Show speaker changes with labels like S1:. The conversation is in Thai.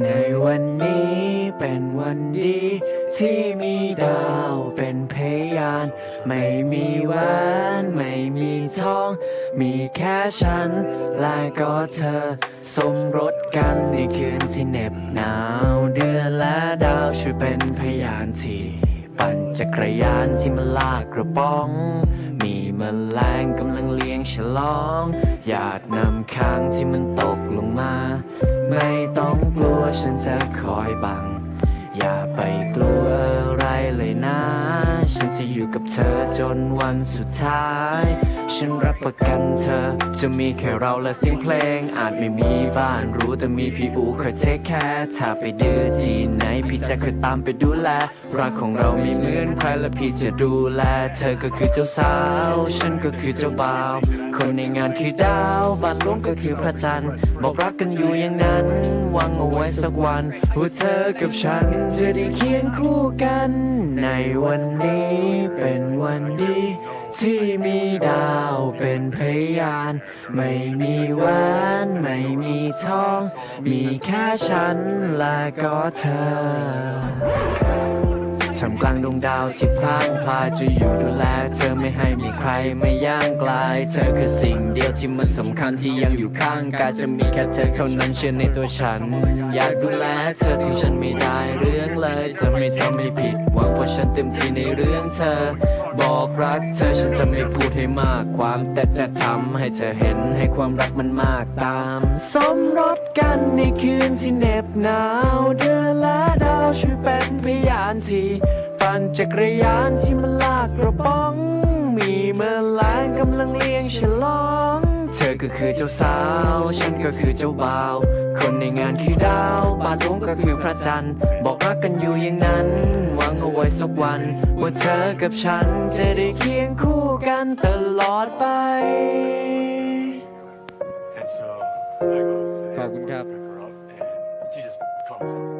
S1: ในวันนี้เป็นวันดี ที่มีดาวเป็นพยาน ไม่มีแหวนไม่มีทอง มีแค่ฉัน และก็เธอ สมรสกันในคืนที่เหน็บหนาว เดือนและดาวช่วยเป็นพยานที่ ปั่นจักรยานที่มันลากกระป๋อง มี แมลงกำลังเลี้ยงฉลองอยากนำค้างที่มันตกลงมา ไม่ต้องกลัวฉันจะคอยบัง ฉันจะอยู่กับเธอจนวันสุดท้าย ฉันรับประกันเธอ จะมีแค่เราและเสียงเพลง อาจไม่มีบ้านรู้แต่มีพี่อูคอยเทคแคร์ถ้าไปดื้อที่ไหน พี่จะคอยตามไปดูแล รักของเราไม่เหมือนใครและพี่จะดูแล เธอก็คือเจ้าสาว ฉันก็คือเจ้าบ่าวคนในงานคือดาวบ้านหลวงก็คือพระจันทร์ บอกรักกันอยู่อย่างนั้นหวังเอาไว้สักวันว่าเธอกับฉันจะได้เคียงคู่กัน ในวันนี้เป็นวันดี ที่มีดาวเป็นพยาน ไม่มีแหวนไม่มีทอง มีแค่ฉันและก็เธอ ทำกลางดวงดาวที่พลางพลายจะอยู่ดูแล เธอไม่ให้มีใครไม่ย่างไกลาย เธอคือสิ่งเดียวที่มันสำคัญที่ยังอยู่ข้างกายจะมีแค่เธอเท่านั้นเชื่อในตัวฉัน อยากดูแลเธอที่ฉันไม่ได้เรื่องเลย เธอไม่ทำให้ผิดหวังว่าฉันเต็มที่ในเรื่องเธอ บอกรักเธอฉันจะไม่พูดให้มากความแต่จะทำให้เธอเห็นให้ความรักมันมากตาม สมรสกันในคืนที่เหน็บหนาวเดือนละด ช่วยเป็นพยานที่ปั่นจักรยานที่มันลากกระป๋อง มีเมื่อแลงกำลังเลี้ยงฉลอง เธอก็คือเจ้าสาว ฉันก็คือเจ้าบ่าว คนในงานคือดาวบ้านหลวงก็คือพระจันทร์ บอกรักกันอยู่อย่างนั้น หวังเอาไว้สักวัน ว่าเธอกับฉันจะได้เคียงคู่กันตลอดไป
S2: And so I go to
S1: ขอบคุณครับ